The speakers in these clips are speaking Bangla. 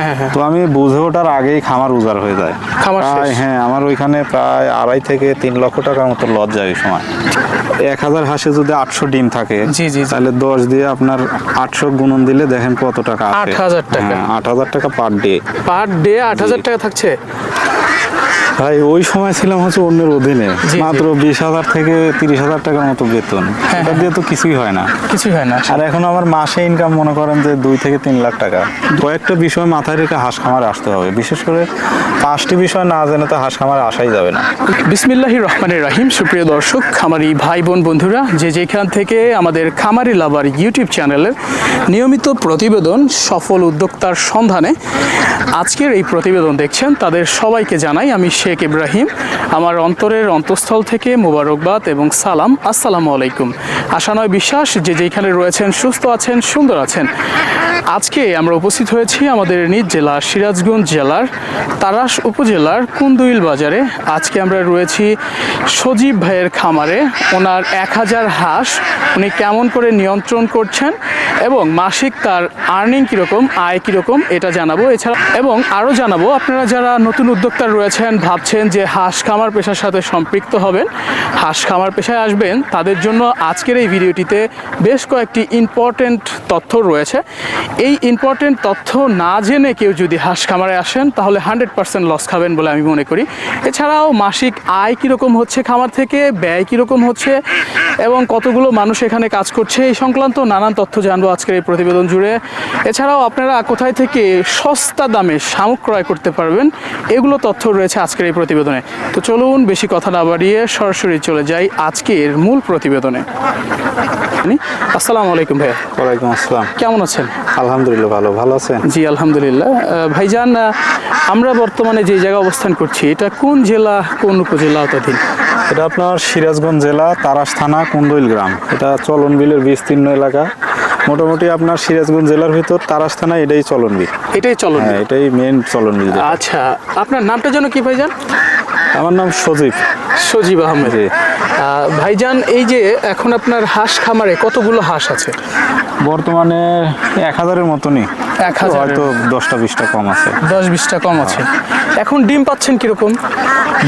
হ্যাঁ, হ্যাঁ, হ্যাঁ। তো আমি বুঝে ওঠার আগেই খামার উজাড় হয়ে যায়। খামার হ্যাঁ আমার ওইখানে প্রায় আড়াই থেকে তিন লক্ষ টাকার মতো লস যায় ওই সময়। এক হাজার হাঁসে যদি আটশো ডিম থাকে জি, জি, জি। তাহলে দশ দিয়ে আপনার আটশো গুণন দিলে দেখেন কত টাকা আট হাজার টাকা। আট হাজার টাকা পার ডে। পার ডে আট হাজার টাকা থাকছে? ভাই ওই সময় ছিলাম হচ্ছে অন্যের অধীনে। মাত্র বিশ হাজার থেকে তিরিশ হাজার টাকার মতো বেতন। হ্যাঁ, এটা দিয়ে তো কিছুই হয় না। কিছুই হয় না। আর এখন আমার মাসে ইনকাম মনে করেন যে দুই থেকে তিন লাখ টাকা। কয়েকটা বিষয় মাথায় রেখে হাঁস খামারে আসতে হবে। বিশেষ করে পাঁচটি বিষয় না জেনে তো হাঁস খামারে আসাই যাবে না। বিসমিল্লাহ রহমানের রাহিম। সুপ্রিয় দর্শক খামারি ভাই বোন বন্ধুরা যে যেখান থেকে আমাদের খামারি লাভার ইউটিউব চ্যানেলের নিয়মিত প্রতিবেদন সফল উদ্যোক্তার সন্ধানে আজকের এই প্রতিবেদন দেখছেন তাদের সবাইকে জানাই আমি শেখ ইব্রাহিম। আমার অন্তরের অন্তঃস্থল থেকে মোবারকবাদ এবং সালাম। আসসালামু আলাইকুম। আশা নয় বিশ্বাস, যে যেখানে রয়েছেন, সুস্থ আছেন, সুন্দর আছেন। আজকে আমরা উপস্থিত হয়েছি আমাদের নিজ জেলা, সিরাজগঞ্জ জেলার তারাস উপজেলার কুন্দুইল বাজারে। আজকে আমরা রয়েছি সজীব ভাইয়ের খামারে। ওনার এক হাজার হাঁস উনি কেমন করে নিয়ন্ত্রণ করছেন এবং মাসিক তার আর্নিং কীরকম, আয় কীরকম, এটা জানাব। এছাড়া এবং আরও জানাব, আপনারা যারা নতুন উদ্যোক্তা রয়েছেন ভাবছেন যে হাঁস খামার পেশার সাথে সম্পৃক্ত হবেন। হাঁস খামার পেশায় আসবেন। তাদের জন্য আজকের এই ভিডিওটিতে বেশ কয়েকটি ইম্পর্টেন্ট তথ্য রয়েছে। এই ইম্পর্টেন্ট তথ্য না জেনে কেউ যদি হাঁস খামারে আসেন, তাহলে হান্ড্রেড পার্সেন্ট লস খাবেন বলে আমি মনে করি। এছাড়াও মাসিক আয় কীরকম হচ্ছে খামার থেকে, ব্যয় কীরকম হচ্ছে, এবং কতগুলো মানুষ এখানে কাজ করছে, এই সংক্রান্ত নানান তথ্য জানব আজকের এই প্রতিবেদন জুড়ে। এছাড়াও আপনারা কোথায় থেকে সস্তা দামে শামুক ক্রয় করতে পারবেন, এগুলো তথ্য রয়েছে আজকের এই প্রতিবেদনে। তো চলুন বেশি কথা না বাড়িয়ে সরাসরি চলে যাই আজকের মূল প্রতিবেদনে। আসসালামু আলাইকুম ভাইয়া। ওয়ালাইকুম আসসালাম। কেমন আছেন? আলহামদুলিল্লাহ ভালো। ভালো আছেন? জি আলহামদুলিল্লাহ। ভাইজান আমরা বর্তমানে যে জায়গায় অবস্থান করছি এটা কোন জেলা কোন উপজেলা আওতাধীন এটা আপনার সিরাজগঞ্জ জেলা তারাস থানা কুন্দইল গ্রাম। এটা চলন বিলের বিস্তীর্ণ এলাকা। মোটামুটি আপনার সিরাজগঞ্জ জেলার ভিতর তারাস থানা এটাই চলন বিল এটাই চলন হ্যাঁ এটাই মেন চলন বিল আচ্ছা আপনার নামটা যেন কি ভাইজান? আমার নাম সজীব। সজীব আহমেদ। ভাইজান এই যে এখন আপনার হাঁস খামারে কতগুলো হাঁস আছে? বর্তমানে এক হাজারের মতনই। এক হাজার। হয়তো দশটা বিশটা কম আছে। দশ বিশটা কম আছে। এখন ডিম পাচ্ছেন কীরকম?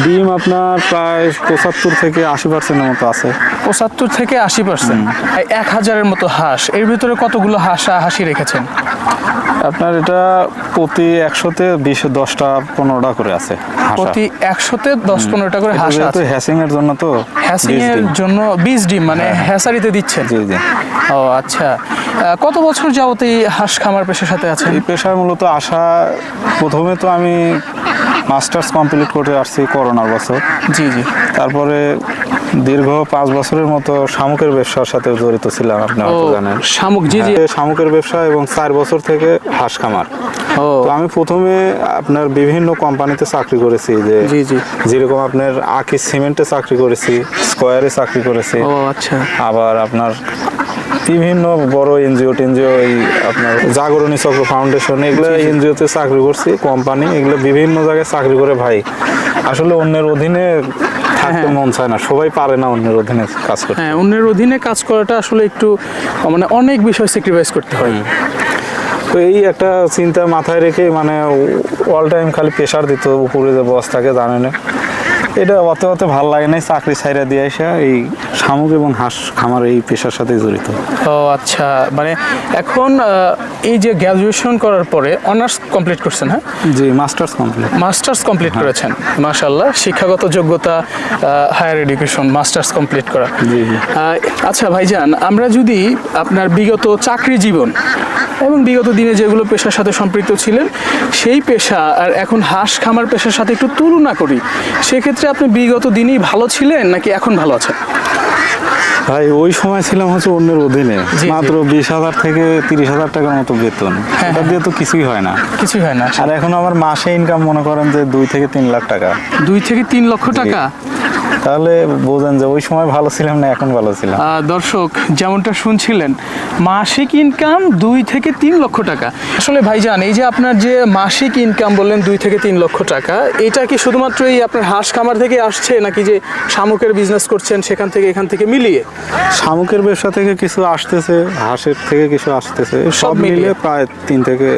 ডিম আপনার প্রায় পঁচাত্তর থেকে আশি পার্সেন্টের মতো আছে। পঁচাত্তর থেকে আশি পার্সেন্ট। এক হাজারের মতো হাঁস। এর ভিতরে কতগুলো হাঁস হাসি রেখেছেন? আপনার এটা প্রতি একশোতে বিশ দশটা পনেরোটা করে আছে প্রতি একশোতে দশ পনেরোটা করে হাঁস আছে। হ্যাসিং এর জন্য তো হ্যাসিং এর জন্য বিশ ডিম মানে হ্যাসারিতে দিচ্ছেন। জি জি। ও আচ্ছা। কত বছর যাবত এই হাঁস খামার পেশার সাথে আছে এই পেশায় মূলত আসা প্রথমে তো আমি মাস্টার্স কমপ্লিট করে আসছি করোনার বছর। জি জি। তারপরে দীর্ঘ পাঁচ বছরের মতো শামুকের ব্যবসার সাথে জড়িত ছিলাম আপনি হয়তো জানেন। শামুক জি জি। হ্যাঁ, শামুকের ব্যবসা এবং চার বছর থেকে হাঁস খামার। তো আমি প্রথমে আপনার বিভিন্ন কোম্পানিতে চাকরি করেছি যে জি জি। যেরকম আপনার আকি সিমেন্টে চাকরি করেছি স্কোয়ারে চাকরি করেছি। ও আচ্ছা। আবার আপনার বিভিন্ন বড় এনজিও টেনজিও এই আপনার জাগরণী চক্র ফাউন্ডেশন এগুলো এনজিওতে চাকরি করছি কোম্পানি এগুলো বিভিন্ন জায়গায় চাকরি করে ভাই। আসলে অন্যের অধীনে থাকতে মন চায় না সবাই পারে না অন্যের অধীনে কাজ করতে। হ্যাঁ অন্যের অধীনে কাজ করাটা আসলে একটু মানে অনেক বিষয় স্যাক্রিফাইস করতে হয়। তো এই একটা চিন্তা মাথায় রেখে মানে অল টাইম খালি প্রেশার দিত উপরে যে বস থাকে জানে না এটা অত অত ভালো লাগে নাই চাকরি ছাইরা দিয়ে এসে এই শামুক এবং হাঁস খামার এই পেশার সাথে জড়িত। ও আচ্ছা মানে এখন এই যে গ্র্যাজুয়েশন করার পরে অনার্স কমপ্লিট করছেন হ্যাঁ? জি মাস্টার্স কমপ্লিট মাস্টার্স কমপ্লিট করেছেন মাশাল্লাহ শিক্ষাগত যোগ্যতা হায়ার এডুকেশন মাস্টার্স কমপ্লিট করা। জি, জি। আচ্ছা ভাইজান আমরা যদি আপনার বিগত চাকরি জীবন এবং বিগত দিনে যেগুলো পেশার সাথে সম্পৃক্ত ছিলেন সেই পেশা আর এখন হাঁস খামার পেশার সাথে একটু তুলনা করি সেক্ষেত্রে আপনি বিগত দিনেই ভালো ছিলেন নাকি এখন ভালো আছেন? ভাই ওই সময় ছিলাম হচ্ছে অন্যের অধীনে। মাত্র বিশ হাজার থেকে তিরিশ হাজার টাকার মতো বেতন। হ্যাঁ, এটা দিয়ে তো কিছুই হয় না। কিছুই হয় না আর এখন আমার মাসে ইনকাম মনে করেন যে দুই থেকে তিন লাখ টাকা। দুই থেকে তিন লক্ষ টাকা? তাহলে বোঝেন যে ওই সময় ভালো ছিলাম না এখন ভালো ছিলাম। দর্শক যেমনটা শুনছিলেন মাসিক ইনকাম দুই থেকে তিন লক্ষ টাকা। আসলে ভাইজান এই যে আপনার যে মাসিক ইনকাম বললেন দুই থেকে তিন লক্ষ টাকা এটা কি শুধুমাত্র এই আপনার হাঁস খামার থেকে আসছে নাকি যে শামুকের বিজনেস করছেন সেখান থেকে এখান থেকে মিলিয়ে? শামুকের ব্যবসা থেকে কিছু আসতেছে হাঁসের থেকে কিছু আসতেছে সব মিলিয়ে? প্রায় তিন থেকে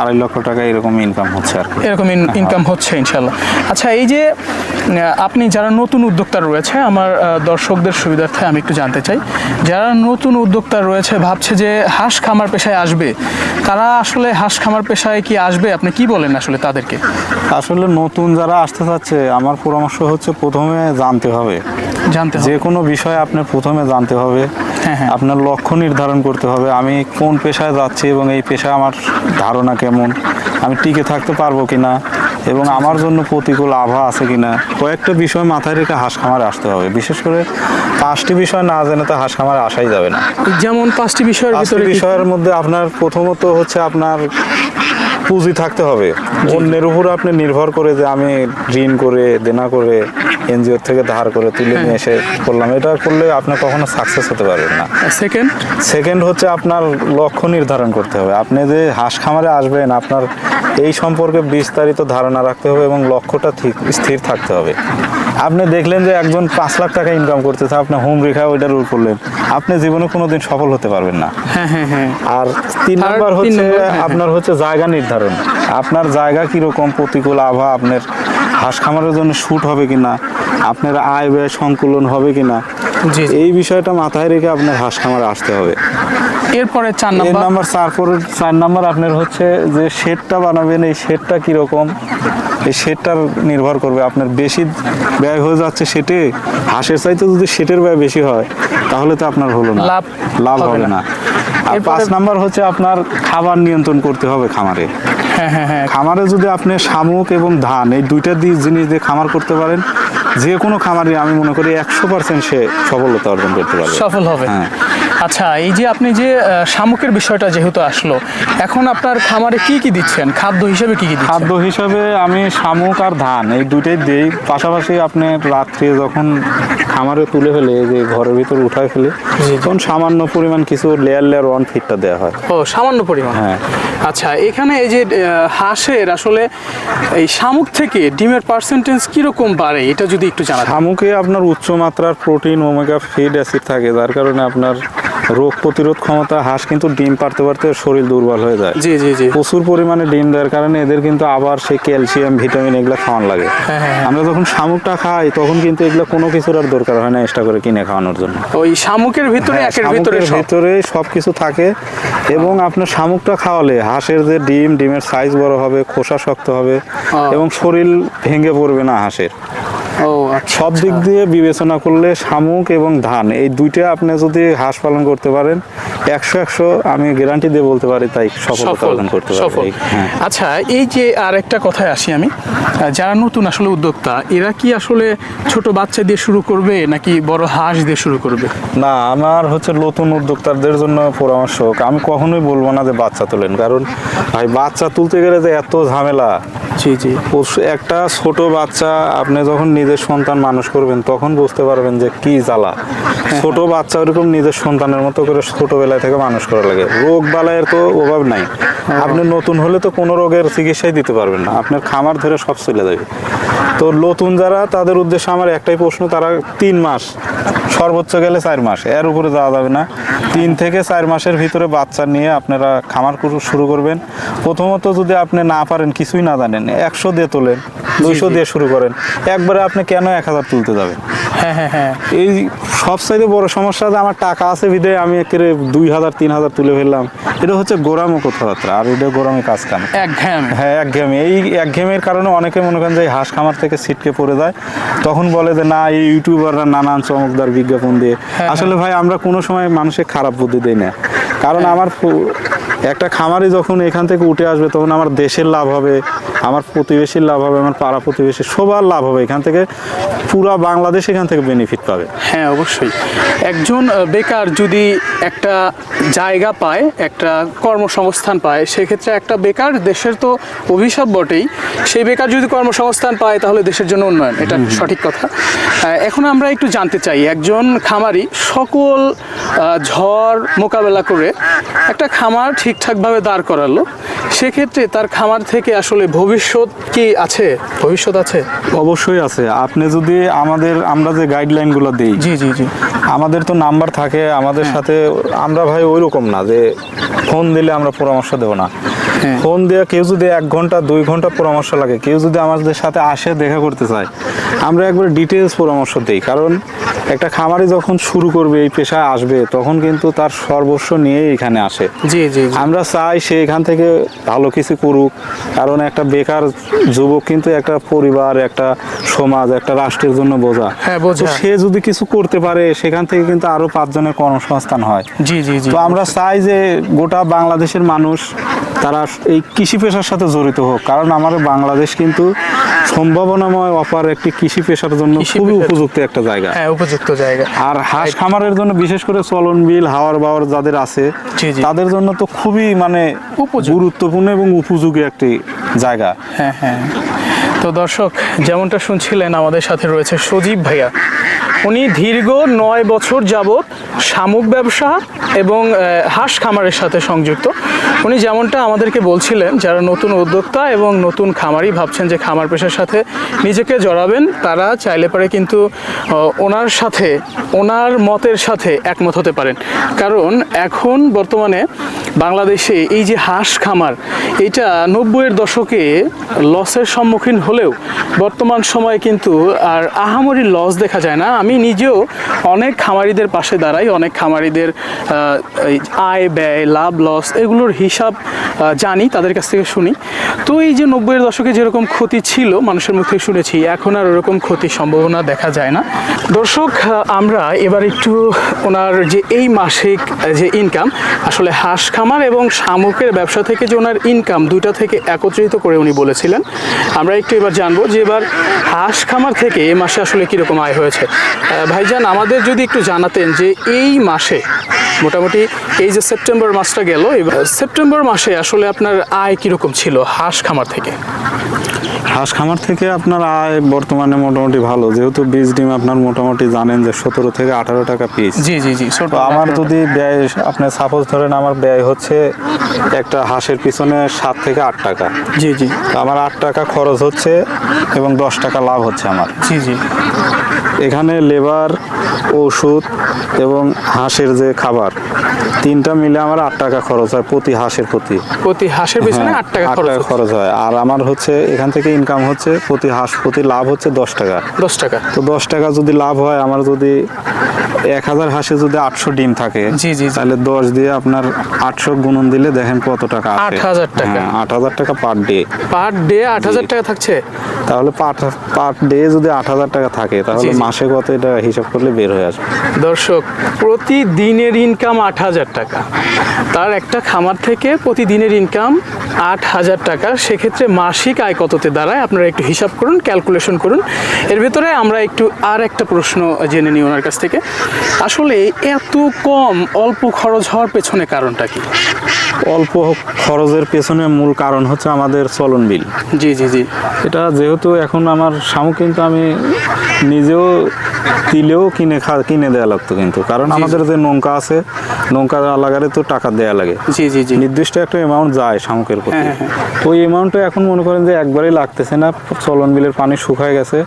আড়াই লক্ষ টাকা এরকম ইনকাম হচ্ছে আর এরকম ইনকাম হচ্ছে ইনশাল্লাহ আচ্ছা এই যে আপনি যারা নতুন উদ্যোক্তা রয়েছে। আমার দর্শকদের সুবিধার্থে আমি একটু জানতে চাই। যারা নতুন উদ্যোক্তা রয়েছে ভাবছে যে হাঁস খামার পেশায় আসবে তারা আসলে হাঁস খামার পেশায় কি আসবে? আপনি কি বলেন আসলে তাদেরকে? আসলে নতুন যারা আসতে চাচ্ছে আমার পরামর্শ হচ্ছে প্রথমে জানতে হবে। জানতে যে কোনো বিষয়ে আপনার প্রথমে জানতে হবে। হ্যাঁ, হ্যাঁ। আপনার লক্ষ্য নির্ধারণ করতে হবে। আমি কোন পেশায় যাচ্ছি এবং এই পেশায় আমার ধারণা কেমন? আমি টিকে থাকতে পারব কিনা? এবং আমার জন্য প্রতিকূল আভা আছে কিনা? কয়েকটা বিষয় মাথায় রেখে হাঁস খামারে আসতে হবে। বিশেষ করে পাঁচটি বিষয় না জেনে তো হাঁস খামারে আসাই যাবে না। যেমন পাঁচটি বিষয়ের বিষয়ের মধ্যে আপনার প্রথমত হচ্ছে আপনার পুঁজি থাকতে হবে। অন্যের উপর আপনি নির্ভর করে যে আমি ঋণ করে দেনা করে এনজিও থেকে ধার করে তুলে নিয়ে এসে করলাম। এটা করলে আপনি কখনো সাকসেস হতে পারবেন না। সেকেন্ড সেকেন্ড হচ্ছে আপনার লক্ষ্য নির্ধারণ করতে হবে। আপনি যে হাঁস খামারে আসবেন আপনার এই সম্পর্কে বিস্তারিত ধারণা রাখতে হবে এবং লক্ষ্যটা ঠিক স্থির থাকতে হবে। আপনি দেখলেন যে একজন পাঁচ লাখ টাকা ইনকাম করতেছে আপনি হোম রেখা ওইটার উপর করলেন। আপনি জীবনে কোনোদিন সফল হতে পারবেন না। হ্যাঁ হ্যাঁ হ্যাঁ। আর তিন নম্বর হচ্ছে। আপনার হচ্ছে জায়গা নির্ধারণ। আপনার জায়গা কীরকম প্রতিকূল আবহাওয়া আপনার হাঁস খামারের জন্য শুট হবে কিনা আপনার আয় ব্যয় সংকুলন হবে কিনা। এই বিষয়টা মাথায় রেখে আপনার হাঁস খামারে আসতে হবে। এরপরে চার নাম্বার। নাম্বার চার পরে চার নাম্বার আপনার হচ্ছে যে শেডটা বানাবেন এই শেডটা কীরকম? এই শেডটার নির্ভর করবে। আপনার বেশি ব্যয় হয়ে যাচ্ছে সেটে হাঁসের চাইতে যদি সেটের ব্যয় বেশি হয় তাহলে তো আপনার হলো না। লাভ লাভ হবে। না। আর পাঁচ নাম্বার হচ্ছে আপনার খাবার নিয়ন্ত্রণ করতে হবে খামারে। হ্যাঁ হ্যাঁ হ্যাঁ। খামারে যদি আপনি শামুক এবং ধান এই দুইটা দিয়ে জিনিস দিয়ে খামার করতে পারেন যে কোনো খামারে আমি মনে করি একশো পার্সেন্ট সে সফলতা অর্জন করতে পারবে। সফল হবে। হ্যাঁ। আচ্ছা এই যে আপনি যে শামুকের বিষয়টা যেহেতু আসলো এখন আপনার খামারে কি কি দিচ্ছেন? খাদ্য হিসেবে কি কি দিচ্ছেন? খাদ্য হিসাবে আমি শামুক আর ধান এই দুইটাই দিই। পাশাপাশি আপনি রাত্রে যখন খামারে তুলে ফেলে যে ঘরের ভিতর উঠায় ফেলে। তখন সামান্য পরিমাণ কিছু লেয়ার লেয়ার ওয়ান ফিটটা দেওয়া হয়। ও সামান্য পরিমাণ? হ্যাঁ। আচ্ছা এখানে এই যে হাঁসের আসলে এই শামুক থেকে ডিমের পার্সেন্টেজ কীরকম বাড়ে? এটা যদি একটু জানা শামুকে আপনার উচ্চ মাত্রার প্রোটিন ওমেগা ফিড অ্যাসিড থাকে যার কারণে আপনার রোগ প্রতিরোধ ক্ষমতা হাঁস কিন্তু ডিম পারতে পারতে শরীর দুর্বল হয়ে যায়। জি জি জি। প্রচুর পরিমাণে ডিম দেওয়ার কারণে এদের কিন্তু আবার সেই ক্যালসিয়াম ভিটামিন এগুলো খাওয়ান লাগে। হ্যাঁ, হ্যাঁ, হ্যাঁ। আমরা যখন শামুকটা খাই তখন কিন্তু এগুলো কোনো কিছুর আর দরকার হয় না এক্সট্রা করে কিনে খাওয়ানোর জন্য। ওই শামুকের ভিতরে একের ভিতরে ভিতরে সব। কিছু থাকে এবং আপনার শামুকটা খাওয়ালে হাঁসের যে ডিম ডিমের সাইজ বড় হবে খোসা শক্ত হবে এবং শরীর ভেঙে পড়বে না হাঁসের। ও আচ্ছা সব দিক দিয়ে বিবেচনা করলে শামুক এবং ধান এই দুইটা আপনি যদি হাঁস পালন করতে পারেন একশো একশো আমি গ্যারান্টি দিয়ে বলতে পারি তাই সফলতা সফল অর্জন করতে পারবে। হ্যাঁ। আচ্ছা এই যে আর একটা কথায় আসি আমি যারা নতুন আসলে উদ্যোক্তা এরা কি আসলে ছোট বাচ্চা দিয়ে শুরু করবে নাকি বড় হাঁস দিয়ে শুরু করবে? না আমার হচ্ছে নতুন উদ্যোক্তাদের জন্য পরামর্শ আমি কখনোই বলব না যে বাচ্চা তোলেন কারণ ভাই বাচ্চা তুলতে গেলে যে এত ঝামেলা জি জি। একটা ছোট বাচ্চা আপনি যখন নিজের সন্তান মানুষ করবেন তখন বুঝতে পারবেন যে কি জ্বালা। ছোট বাচ্চা ওরকম নিজের সন্তানের মতো করে ছোটবেলা থেকে মানুষ করা লাগে। রোগ বালাইয়ের তো অভাব নাই। আপনি নতুন হলে তো কোনো রোগের চিকিৎসাই দিতে পারবেন না। আপনার খামার ধরে সব চলে যাবে। তো নতুন যারা তাদের উদ্দেশ্যে আমার একটাই প্রশ্ন তারা তিন মাস সর্বোচ্চ গেলে চার মাস। এর উপরে যাওয়া যাবে না। তিন থেকে চার মাসের ভিতরে বাচ্চা নিয়ে আপনারা খামার শুরু করবেন। প্রথমত যদি আপনি না পারেন কিছুই না জানেন একশো দিয়ে তোলেন দুইশো দিয়ে শুরু করেন। একবারে আপনি কেন এক হাজার তুলতে যাবেন? হ্যাঁ হ্যাঁ হ্যাঁ। এই সবচাইতে বড় সমস্যা আমার টাকা আছে বিদে আমি একেবারে দুই হাজার তিন হাজার তুলে ফেললাম। এটা হচ্ছে গোরামো কথাবার্তা আর এটা গোরামে কাজ কাম। এক ঘ্যাম। হ্যাঁ একঘেয়েমি এই একঘেয়েমির কারণে অনেকে মনে করেন যে এই হাঁস খামার থেকে ছিটকে পড়ে যায়। তখন বলে যে না এই ইউটিউবাররা নানান চমকদার বিজ্ঞাপন দিয়ে। হ্যাঁ, আসলে ভাই আমরা কোনো সময় মানুষের খারাপ বুদ্ধি দেই না। কারণ হ্যাঁ। আমার একটা খামারি যখন এখান থেকে উঠে আসবে তখন আমার দেশের লাভ হবে আমার প্রতিবেশীর লাভ হবে আমার পাড়া প্রতিবেশী সবার লাভ হবে। এখান থেকে পুরা বাংলাদেশ এখান থেকে বেনিফিট পাবে। হ্যাঁ অবশ্যই। একজন বেকার যদি একটা জায়গা পায় একটা কর্মসংস্থান পায় সেক্ষেত্রে একটা বেকার দেশের তো অভিশাপ বটেই। সেই বেকার যদি কর্মসংস্থান পায় তাহলে দেশের জন্য উন্নয়ন এটা সঠিক কথা। এখন আমরা একটু জানতে চাই একজন খামারি সকল ঝড় মোকাবেলা করে একটা খামার ঠিকঠাকভাবে দাঁড় করালো। সেক্ষেত্রে তার খামার থেকে আসলে ভবিষ্যৎ কি আছে? ভবিষ্যৎ আছে? অবশ্যই আছে। আপনি যদি আমাদের আমরা যে গাইডলাইনগুলো দিই জি জি জি। আমাদের তো নাম্বার থাকে আমাদের সাথে আমরা ভাই ওইরকম না যে ফোন দিলে আমরা পরামর্শ দেবো না। হ্যাঁ। ফোন দিয়ে কেউ যদি এক ঘণ্টা দুই ঘণ্টা পরামর্শ লাগে কেউ যদি আমাদের সাথে আসে দেখা করতে চায় আমরা একবার ডিটেলস পরামর্শ দিই। কারণ একটা খামারি যখন শুরু করবে এই পেশায় আসবে তখন কিন্তু তার সর্বস্ব নিয়ে এখানে আসে। জি জি আমরা চাই সে এখান থেকে ভালো কিছু করুক। কারণ একটা বেকার যুবক কিন্তু একটা পরিবার একটা সমাজ একটা রাষ্ট্রের জন্য বোঝা। হ্যাঁ, বোঝা। সে যদি কিছু করতে পারে সেখান থেকে কিন্তু আরও পাঁচজনের কর্মসংস্থান হয়। জি জি জি তো আমরা চাই যে গোটা বাংলাদেশের মানুষ তারা এই কৃষি পেশার সাথে জড়িত হোক কারণ আমাদের বাংলাদেশ কিন্তু সম্ভাবনাময় অপার একটি কৃষি পেশার জন্য খুবই উপযুক্ত একটা জায়গা। হ্যাঁ উপযুক্ত জায়গা। আর হাঁস খামারের জন্য বিশেষ করে চলন বিল হাওয়ার বাওয়ার যাদের আছে। তাদের জন্য তো খুবই মানে। গুরুত্বপূর্ণ এবং উপযোগী একটি জায়গা। হ্যাঁ হ্যাঁ। তো দর্শক যেমনটা শুনছিলেন আমাদের সাথে রয়েছে সজীব ভাইয়া। উনি দীর্ঘ নয় বছর যাবৎ শামুক ব্যবসা এবং হাঁস খামারের সাথে সংযুক্ত। উনি যেমনটা আমাদেরকে বলছিলেন, যারা নতুন উদ্যোক্তা এবং নতুন খামারি ভাবছেন যে খামার পেশার সাথে নিজেকে জড়াবেন, তারা চাইলে পারে কিন্তু ওনার সাথে, ওনার মতের সাথে একমত হতে পারেন। কারণ এখন বর্তমানে বাংলাদেশে এই যে হাঁস খামার, এটা নব্বইয়ের দশকে লসের সম্মুখীন হলেও বর্তমান সময়ে কিন্তু আর আহামরি লস দেখা যায় না। আমি নিজেও অনেক খামারিদের পাশে দাঁড়াই, অনেক খামারিদের আয় ব্যয়, লাভ, লস এগুলোর হিসাব জানি, তাদের কাছ থেকে শুনি। তো এই যে নব্বইয়ের দশকে যেরকম ক্ষতি ছিল, মানুষের মুখ শুনেছি, এখন আর ওরকম ক্ষতির সম্ভাবনা দেখা যায় না। দর্শক আমরা এবার একটু ওনার যে এই মাসিক যে ইনকাম আসলে হাঁস খামার এবং শামুকের ব্যবসা থেকে যে ওনার ইনকাম দুইটা থেকে একত্রিত করে উনি বলেছিলেন। আমরা একটু এবার জানব যে এবার হাঁস খামার থেকে এ মাসে আসলে কীরকম আয় হয়েছে। ভাইজান আমাদের যদি একটু জানাতেন যে এই মাসে মোটামুটি এই যে সেপ্টেম্বর মাসটা গেল এবার সেপ্টেম্বর মাসে আসলে আপনার আয় কীরকম ছিল হাঁস খামার থেকে? হাঁস খামার থেকে আপনার আয় বর্তমানে মোটামুটি ভালো। যেহেতু বীজ ডিম আপনার মোটামুটি জানেন যে সতেরো থেকে আঠারো টাকা পিস জি জি জি আমার যদি ব্যয় আপনার সাপোজ ধরেন আমার ব্যয় হচ্ছে একটা হাঁসের পিছনে সাত থেকে আট টাকা। জি জি। আমার আট টাকা খরচ হচ্ছে এবং দশ টাকা লাভ হচ্ছে আমার। জি জি। এখানে লেবার ওষুধ এবং হাঁসের যে খাবার তিনটা মিলে আমার আট টাকা খরচ হয় প্রতি হাঁসের প্রতি। প্রতি হাঁসের পিছনে হ্যাঁ, আট টাকা খরচ হয়। আর আমার হচ্ছে এখান থেকে ইনকাম হচ্ছে প্রতি হাঁস প্রতি লাভ হচ্ছে দশ টাকা। দশ টাকা। তো দশ টাকা যদি লাভ হয় আমার যদি এক হাজার হাঁসে যদি আটশো ডিম থাকে জি, জি, জি। তাহলে দশ দিয়ে আপনার আটশো গুণন দিলে দেখেন কত টাকা আট হাজার টাকা। হ্যাঁ, আট হাজার টাকা পার ডে। পার ডে আট হাজার টাকা থাকছে? তাহলে পার পার ডে যদি আট হাজার টাকা থাকে তাহলে জি। মাসে কত এটা হিসাব করলে বের হয়ে আসবে? দর্শক প্রতিদিনের ইনকাম আট হাজার টাকা। তার একটা খামার থেকে প্রতিদিনের ইনকাম আট হাজার টাকা। সেক্ষেত্রে মাসিক আয় কততে দাঁড়ায়? আপনারা একটু হিসাব করুন ক্যালকুলেশন করুন। এর ভিতরে আমরা একটু আর একটা প্রশ্ন জেনে নিই ওনার কাছ থেকে। আসলে এত কম অল্প খরচ হওয়ার পেছনে কারণটা কি? অল্প খরচের পেছনে মূল কারণ হচ্ছে আমাদের চলন বিল। জি জি জি। এটা যেহেতু এখন আমার শামুক কিন্তু আমি নিজেও দিলেও কিনে খা কিনে দেওয়া লাগতো কিন্তু। কারণ আমাদের যে নৌকা আছে নৌকা লাগালে তো টাকা দেওয়া লাগে। জি জি জি। নির্দিষ্ট একটা অ্যামাউন্ট যায় শামুকের প্রতি। হ্যাঁ, হ্যাঁ। তো ওই অ্যামাউন্টটা এখন মনে করেন যে একবারেই লাগতেছে না চলন বিলের পানি শুকায় গেছে।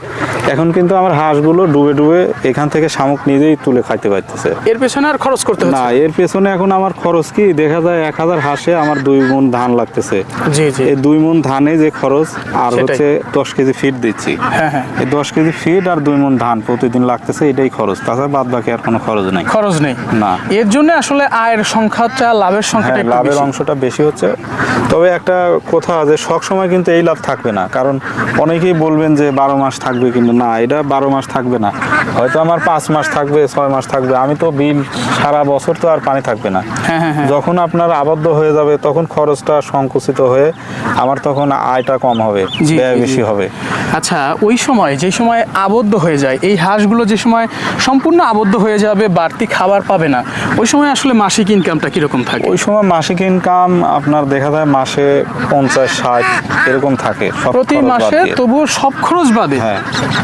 এখন কিন্তু আমার হাঁসগুলো ডুবে ডুবে এখান থেকে শামুক নিজেই তুলে খাইতে পারতেছে। এর পেছনে আর খরচ করতে না? এর পেছনে এখন আমার খরচ কি? দেখা যায় এক হাজার হাঁসে আমার দুই মন ধান লাগতেছে। জি জি। এই দুই মন ধানে যে খরচ আর হচ্ছে দশ কেজি ফিড দিচ্ছি। হ্যাঁ হ্যাঁ। এই দশ কেজি ফিড আর দুই মন ধান প্রতিদিন লাগতেছে এটাই খরচ। তাছাড়া বাদ বাকি আর কোনো খরচ নেই। খরচ নেই। না। এর জন্য আসলে আয়ের সংখ্যাটা লাভের সংখ্যাটা হ্যাঁ লাভের অংশটা বেশি হচ্ছে। তবে একটা কথা যে সব সময় কিন্তু এই লাভ থাকবে না। কারণ অনেকেই বলবেন যে বারো মাস থাকবে কিন্তু না এটা বারো মাস থাকবে না। হয়তো আমার পাঁচ মাস থাকবে ছয় মাস থাকবে। আমি তো বিল সারা বছর তো আর পানি থাকবে না। হ্যাঁ হ্যাঁ হ্যাঁ। যখন আপনার আবদ্ধ হয়ে যাবে তখন খরচটা সংকুচিত হয়ে আমার তখন আয়টা কম হবে ব্যয় বেশি হবে। আচ্ছা ওই সময় যে সময় আবদ্ধ হয়ে যায় এই হাঁসগুলো যে সময় সম্পূর্ণ আবদ্ধ হয়ে যাবে বাড়তি খাবার পাবে না ওই সময় আসলে মাসিক ইনকামটা কীরকম থাকে? ওই সময় মাসিক ইনকাম আপনার দেখা যায় মাসে পঞ্চাশ ষাট এরকম থাকে প্রতি মাসে। তবুও সব খরচ বাদে? হ্যাঁ।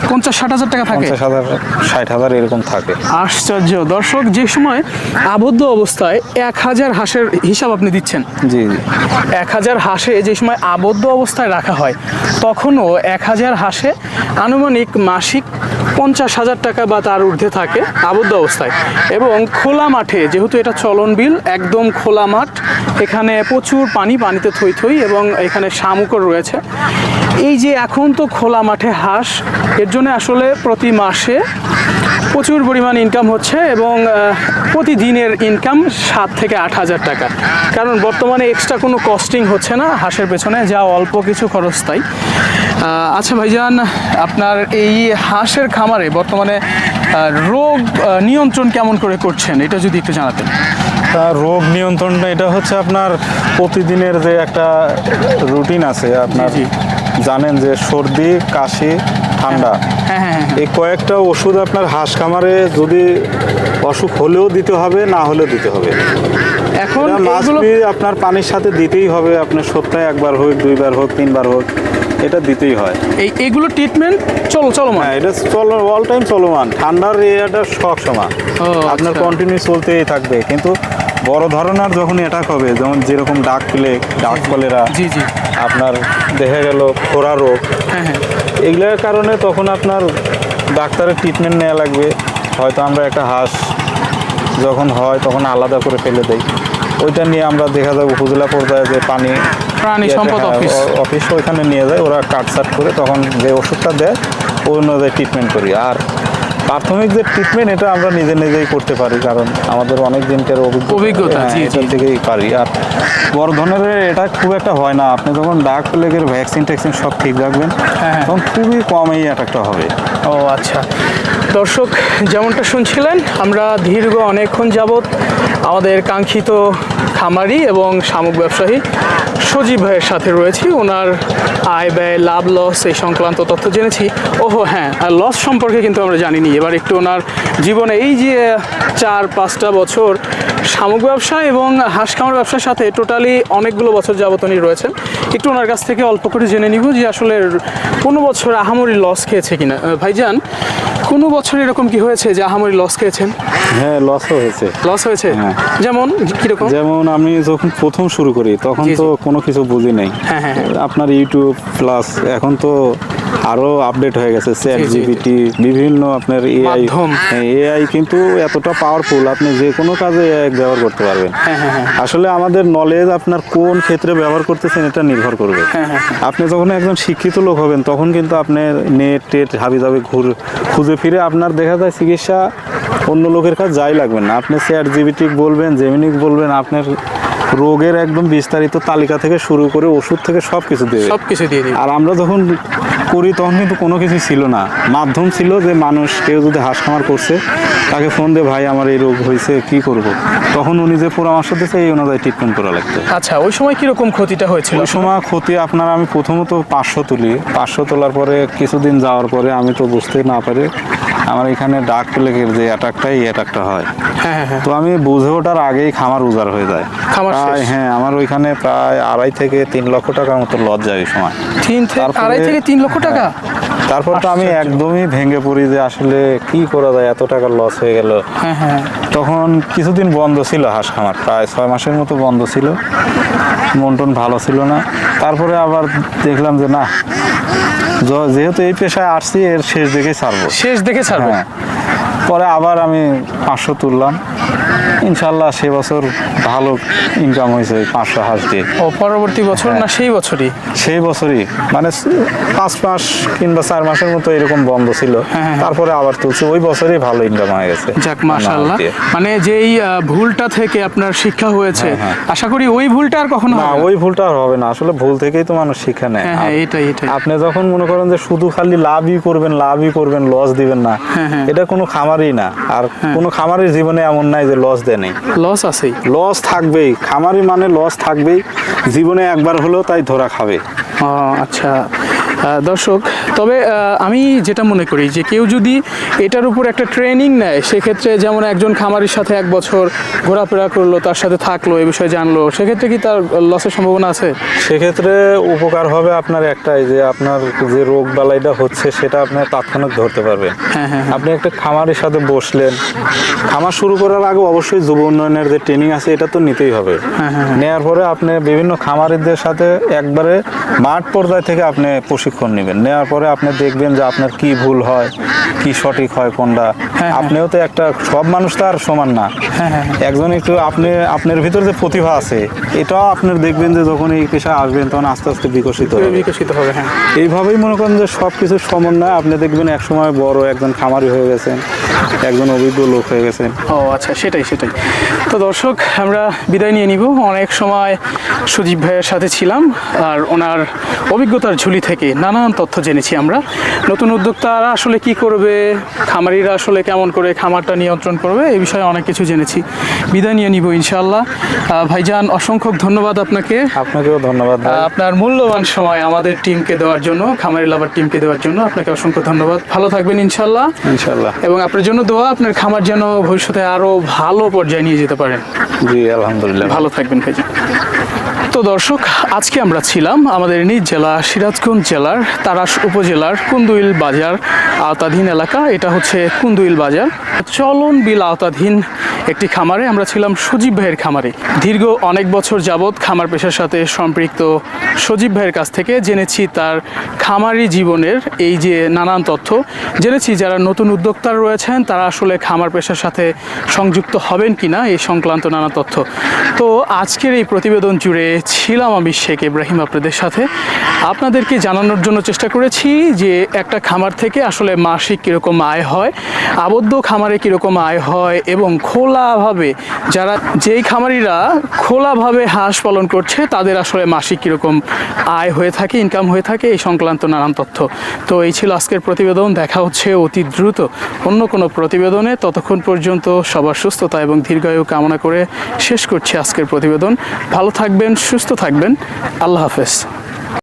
পঞ্চাশ ষাট হাজার টাকা থাকে? পঞ্চাশ হাজার ষাট হাজার এরকম থাকে। আশ্চর্য। দর্শক যে সময় আবদ্ধ অবস্থায় এক হাজার হাঁসের হিসাব আপনি দিচ্ছেন। জি এক হাজার হাঁসে যে সময় আবদ্ধ অবস্থায় রাখা হয় তখনও এক হাজার হাঁসে আনুমানিক মাসিক পঞ্চাশ হাজার টাকা বা তার ঊর্ধ্বে থাকে আবদ্ধ অবস্থায়। এবং খোলা মাঠে যেহেতু এটা চলন বিল একদম খোলা মাঠ এখানে প্রচুর পানি পানিতে থই থই এবং এখানে শামুকও রয়েছে। এই যে এখন তো খোলা মাঠে হাঁস এর জন্য আসলে প্রতি মাসে প্রচুর পরিমাণ ইনকাম হচ্ছে এবং প্রতিদিনের ইনকাম সাত থেকে আট হাজার টাকা। কারণ বর্তমানে এক্সট্রা কোনো কস্টিং হচ্ছে না হাঁসের পেছনে যা অল্প কিছু খরচ তাই। আচ্ছা ভাইজান আপনার এই হাঁসের খামারে বর্তমানে রোগ নিয়ন্ত্রণ কেমন করে করছেন? এটা যদি একটু জানাতেন। তা রোগ নিয়ন্ত্রণটা এটা হচ্ছে আপনার প্রতিদিনের যে একটা রুটিন আছে আপনার। জানেন যে সর্দি কাশি ঠান্ডা। হ্যাঁ হ্যাঁ হ্যাঁ। এই কয়েকটা ওষুধ আপনার হাঁস খামারে যদি অসুখ হলেও দিতে হবে না হলেও দিতে হবে। এখন এটা আপনার পানির সাথে দিতেই হবে আপনার সপ্তাহে একবার হোক দুইবার হোক তিনবার হোক এটা দিতেই হয়। এই এগুলো ট্রিটমেন্ট চলো চলো হ্যাঁ এটা চল অল টাইম চলমান। ঠান্ডার এরিয়াটা সব সময় আপনার আচ্ছা। কন্টিনিউ চলতেই থাকবে। কিন্তু বড় ধরনের যখন অ্যাটাক হবে যেমন যেরকম ডাক প্লেগ ডাক কলেরা জি। জি আপনার দেখা গেল খোরা রোগ। হ্যাঁ হ্যাঁ। এগুলোর কারণে তখন আপনার ডাক্তারের ট্রিটমেন্ট নেওয়া লাগবে। হয়তো আমরা একটা হাঁস যখন হয় তখন আলাদা করে ফেলে দেই। ওইটা নিয়ে আমরা দেখা যায় উপজেলা পর্যায়ে যে পানি প্রাণী সম্পদ হ্যাঁ, অফিস ওইখানে নিয়ে যায় ওরা কাটসাট করে তখন যে ওষুধটা দেয় ওই অনুযায়ী ট্রিটমেন্ট করি। আর প্রাথমিক যে ট্রিটমেন্ট এটা আমরা নিজে নিজেই করতে পারি কারণ আমাদের অনেক দিনকার অভিজ্ঞতা। হ্যাঁ, থেকেই পারি। আর বড় ধরনের এটা খুব একটা হয় না। আপনি যখন ডাক প্লেগের ভ্যাকসিন ট্যাকসিন সব ঠিক রাখবেন হ্যাঁ, হ্যাঁ। তখন খুবই কম এই অ্যাটাকটা হবে। ও আচ্ছা। দর্শক যেমনটা শুনছিলেন আমরা দীর্ঘ অনেকক্ষণ যাবৎ আমাদের কাঙ্ক্ষিত খামারি এবং শামুক ব্যবসায়ী সজীব ভাইয়ের সাথে রয়েছি। ওনার আয় ব্যয়, লাভ লস এই সংক্রান্ত তথ্য জেনেছি। ওহো হ্যাঁ আর লস সম্পর্কে কিন্তু আমরা জানিনি। এবার একটু ওনার জীবনে এই যে চার, পাঁচটা বছর শামুক ব্যবসা এবং হাঁস খামার ব্যবসার সাথে টোটালি অনেকগুলো বছর যাবত উনি রয়েছেন। একটু ওনার কাছ থেকে অল্প করে জেনে নিব যে আসলে কোনো বছর আহামরি লস খেয়েছে কিনা। ভাইজান কোনো বছর এরকম কি হয়েছে যে আহামরি লস খেয়েছেন হ্যাঁ লস হয়েছে লস হয়েছে হ্যাঁ। যেমন কীরকম যেমন আমি যখন প্রথম শুরু করি তখন। তো কোনো কিছু বুঝি নাই হ্যাঁ, হ্যাঁ। আপনার ইউটিউব প্লাস এখন তো আরও আপডেট হয়ে গেছে চ্যাট। জিপিটি বিভিন্ন আপনার এআই এআই কিন্তু এতটা পাওয়ারফুল আপনি যে কোনো কাজে এআই ব্যবহার করতে পারবেন। হ্যাঁ হ্যাঁ হ্যাঁ। আসলে আমাদের নলেজ আপনার কোন ক্ষেত্রে ব্যবহার করতেছেন এটা নির্ভর করবে। হ্যাঁ, হ্যাঁ, আপনি যখন একজন শিক্ষিত লোক হবেন তখন কিন্তু আপনি নেট টেট হাবি যাবে ঘুর খুঁজে ফিরে আপনার দেখা যায় চিকিৎসা অন্য লোকের কাছে যাই লাগবে না। আপনি চ্যাট জিবিটি বলবেন জেমিনিক বলবেন আপনার রোগের একদম বিস্তারিত তালিকা থেকে শুরু করে ওষুধ থেকে সব কিছু দেবে সব কিছু দিয়ে আর আমরা যখন করি তখন কিন্তু কোনো কিছু ছিল না। মাধ্যম ছিল যে মানুষ কেউ যদি হাঁস খামার করছে তাকে ফোন দিয়ে ভাই আমার এই রোগ হয়েছে কি করব? তখন উনি যে পরামর্শ দিয়েছে এই অনুযায়ী ট্রিটমেন্ট করা লাগতো। আচ্ছা ওই সময় কীরকম ক্ষতিটা হয়েছিল? ওই সময় ক্ষতি আপনার আমি প্রথমত পাঁচশো তুলি। পাঁচশো তোলার পরে কিছুদিন যাওয়ার পরে আমি তো বুঝতে না পারি আমার এখানে ডাক প্লেগের যে অ্যাটাকটা এই অ্যাটাকটা হয়। হ্যাঁ হ্যাঁ হ্যাঁ। তো আমি বুঝে ওঠার আগেই খামার উজাড় হয়ে যায়। খামার শেষ। প্রায় হ্যাঁ আমার ওইখানে প্রায় আড়াই থেকে তিন লক্ষ টাকার মতো লস যায় ওই সময়। তিন থেকে আড়াই থেকে তিন লক্ষ টাকা? তারপর তো আমি একদমই ভেঙে পড়ি যে আসলে কি করা যায় এত টাকার লস হয়ে গেল। হ্যাঁ হ্যাঁ তখন কিছুদিন বন্ধ ছিল হাঁস খামার প্রায় ছয় মাসের মতো বন্ধ ছিল। মন টন ভালো ছিল না। তারপরে আবার দেখলাম যে না যেহেতু এই পেশায় আসছি এর শেষ দেখে ছাড়বো। শেষ দেখে ছাড়বো? হ্যাঁ। পরে আবার আমি পাঁচশো তুললাম। ইনশাল্লাহ সে বছর ভালো ইনকাম হয়েছে পাঁচশো হাঁস দিয়ে। ও পরবর্তী বছর হ্যাঁ। না সেই বছরই? সেই বছরই। মানে পাঁচ মাস কিংবা চার মাসের মতো এরকম বন্ধ ছিল। হ্যাঁ, হ্যাঁ। তারপরে আবার তুলছে। ওই বছরই ভালো ইনকাম হয়ে গেছে। যাক মানে যেই ভুলটা থেকে আপনার শিক্ষা হয়েছে হ্যাঁ, আশা করি ওই ভুলটা আর কখনো না ওই ভুলটা আর হবে না। আসলে ভুল থেকেই তো মানুষ শিক্ষা নেয়। হ্যাঁ হ্যাঁ এটাই এটাই। আপনি যখন মনে করেন যে শুধু খালি লাভই করবেন লাভই করবেন লস দিবেন না হ্যাঁ, হ্যাঁ। এটা কোনো খামারই না। আর কোনো খামারের জীবনে এমন নাই যে লস দেয় নেই। লস আছেই। লস থাকবেই। খামারি মানে লস থাকবেই। জীবনে একবার হলেও তাই ধরা খাবে। আচ্ছা। দর্শক তবে আমি যেটা মনে করি যে কেউ যদি এটার উপর একটা ট্রেনিং নেয় সেক্ষেত্রে যেমন একজন খামারির সাথে এক বছর ঘোরাফেরা করল তার সাথে থাকল এ বিষয়ে জানলো সেক্ষেত্রে কি তার লসের সম্ভাবনা আছে? সেক্ষেত্রে উপকার হবে আপনার একটাই যে আপনার যে রোগ বালাইটা হচ্ছে সেটা আপনি তাৎক্ষণিক ধরতে পারবেন। হ্যাঁ হ্যাঁ আপনি একটা খামারের সাথে বসলেন খামার শুরু করার আগে অবশ্যই যুব উন্নয়নের যে ট্রেনিং আছে এটা তো নিতেই হবে। হ্যাঁ, নেওয়ার পরে আপনি বিভিন্ন খামারিদের সাথে একবারে মাঠ পর্যায় থেকে আপনি প্রশিক্ষণ নেবেন। নেওয়ার পরে আপনি দেখবেন যে আপনার কি ভুল হয় কি সঠিক হয় কোনটা। হ্যাঁ। আপনিও তো একটা সব মানুষ তো আর সমান না। একজন একটু আপনি আপনার ভিতর যে প্রতিভা আছে এটাও আপনার দেখবেন যে যখন এই পেশায় আসবেন তখন আস্তে আস্তে বিকশিত হবে। বিকশিত হবে হ্যাঁ। এইভাবেই মনে করেন যে সব কিছুর সমন্বয়। আপনি দেখবেন এক সময় বড় একজন খামারি হয়ে গেছেন একজন অভিজ্ঞ লোক হয়ে গেছেন। ও আচ্ছা সেটাই সেটাই। তো দর্শক আমরা বিদায় নিয়ে নিব। অনেক সময় সুজীব ভাইয়ের সাথে ছিলাম আর ওনার অভিজ্ঞতার ঝুলি থেকে নানান তথ্য জেনেছি আমরা। নতুন উদ্যোক্তারা আসলে কি করবে খামারিরা আসলে কেমন করে খামারটা নিয়ন্ত্রণ করবে এই বিষয়ে অনেক কিছু জেনেছি। বিদায় নিয়ে নিব ইনশাআল্লাহ। ভাইজান অসংখ্য ধন্যবাদ আপনাকে। আপনাকেও ধন্যবাদ আপনার মূল্যবান সময় আমাদের টিমকে দেওয়ার জন্য খামারি লাভার টিমকে দেওয়ার জন্য আপনাকে অসংখ্য ধন্যবাদ। ভালো থাকবেন ইনশাল্লাহ ইনশাল্লাহ এবং আপনার জন্য দোয়া আপনার খামার যেন ভবিষ্যতে আরও ভালো পর্যায়ে নিয়ে যেতে পারেন জি আলহামদুলিল্লাহ। ভালো থাকবেন ভাইজি তো দর্শক আজকে আমরা ছিলাম আমাদের নিজ জেলা সিরাজগঞ্জ জেলার তারাস উপজেলার কুন্দুইল বাজার আওতাধীন এলাকা। এটা হচ্ছে কুন্দুইল বাজার। চলন বিল আওতাধীন একটি খামারে আমরা ছিলাম সজীব ভাইয়ের খামারে। দীর্ঘ অনেক বছর যাবৎ খামার পেশার সাথে সম্পৃক্ত সজীব ভাইয়ের কাছ থেকে জেনেছি তার খামারি জীবনের এই যে নানান তথ্য। জেনেছি যারা নতুন উদ্যোক্তা রয়েছেন, তারা আসলে খামার পেশার সাথে সংযুক্ত হবেন কিনা এই সংক্রান্ত নানা তথ্য। তো আজকের এই প্রতিবেদন জুড়ে ছিলাম আমি শেখ ইব্রাহিম আপনাদের সাথে। আপনাদেরকে জানানোর জন্য চেষ্টা করেছি যে একটা খামার থেকে আসলে মাসিক কীরকম আয় হয়, আবদ্ধ খামারে কীরকম আয় হয় এবং খোলাভাবে যারা, যেই খামারিরা খোলাভাবে হাঁস পালন করছে, তাদের আসলে মাসিক কীরকম আয় হয়ে থাকে ইনকাম হয়ে থাকে, এই সংক্রান্ত নানান তথ্য। তো এই ছিল আজকের প্রতিবেদন, দেখা হচ্ছে অতি দ্রুত অন্য কোনো প্রতিবেদনে। ততক্ষণ পর্যন্ত সবার সুস্থতা এবং দীর্ঘায়ু কামনা করে শেষ করছি আজকের প্রতিবেদন। ভালো থাকবেন, সুস্থ থাকবেন। আল্লাহ হাফেজ।